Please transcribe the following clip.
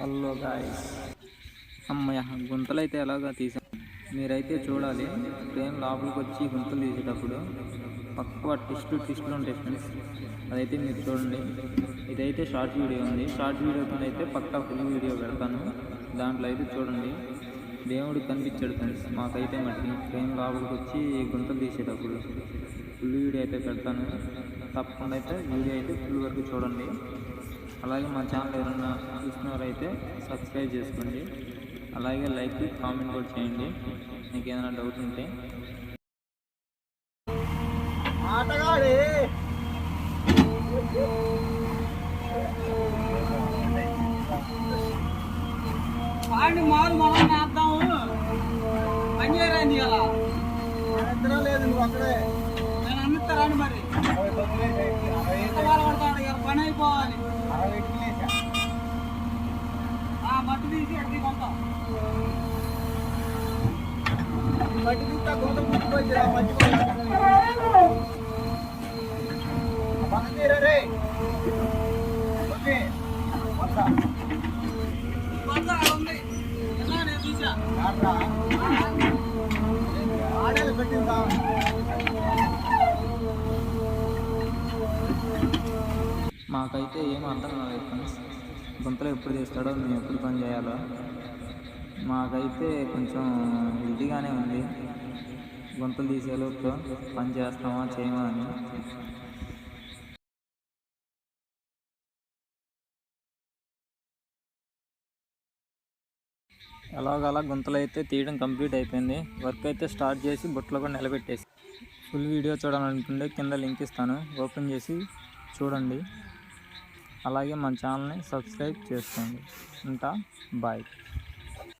Hello guys అమ్మయ్య గుంతలు అయితే ఎలాగా తీసాం? మీరైతే చూడాలి ట్రైన్ లోపలికి వచ్చి గుంతలు తీసేటప్పుడు పక్క ట్విస్టులు ట్విస్టులు ఉంటాయి ఫ్రెండ్స్ అదైతే మీరు చూడండి. ఇదైతే షార్ట్ వీడియో ఉంది. షార్ట్ వీడియో కింద అయితే పక్కా ఫుల్ వీడియో పెడతాను. దాంట్లో అయితే చూడండి. దేవుడు కనిపించాడు ఫ్రెండ్స్ మాకైతే మట్టి ట్రైన్ లోపలికి వచ్చి గుంతలు తీసేటప్పుడు ఫుల్ వీడియో అయితే పెడతాను. తప్పకుండా అయితే వీడియో అయితే ఫుల్ వరకు చూడండి. అలాగే మా ఛానల్ ఎవరన్నా చూసినవారైతే సబ్స్క్రైబ్ చేసుకోండి. అలాగే లైక్ కామెంట్ కూడా చేయండి. మీకు ఏదైనా డౌట్ ఉంటే. ఆటగాడే! వాడిని మారు మనం వేద్దాము. పని చేయరాంది సాయంత్రం లేదు నువ్వు అక్కడే. నేను అమ్మిస్తారాని మరి. పని అయిపోవాలి. ఆ మట్టి తీసి అడిగి కొంత మట్టి తీస్తే ఆ గుంతలు పుట్టుకొచ్చి ఆ రే ఓకే ఉంది ఎలా నేను చూసా పెట్టిందా మాకైతే ఏం అర్థం కాలేదు ఫ్రెండ్స్. గుంతలు ఎప్పుడు తీస్తాడో మేము ఎప్పుడు పని చేయాలో. మాకైతే కొంచెం ఇదిగానే ఉంది. గుంతలు తీసేలోపు పని చేస్తామా చేయమా అని. ఎలాగలా గుంతలు అయితే తీయడం కంప్లీట్ అయిపోయింది. వర్క్ అయితే స్టార్ట్ చేసి బుట్టలు కూడా నిలబెట్టేసి ఫుల్ వీడియో చూడాలనుకుంటే కింద లింక్ ఇస్తాను. ఓపెన్ చేసి చూడండి. అలాగే మన ఛానల్ని సబ్స్క్రైబ్ చేసుకోండి. ఉంటా బాయ్.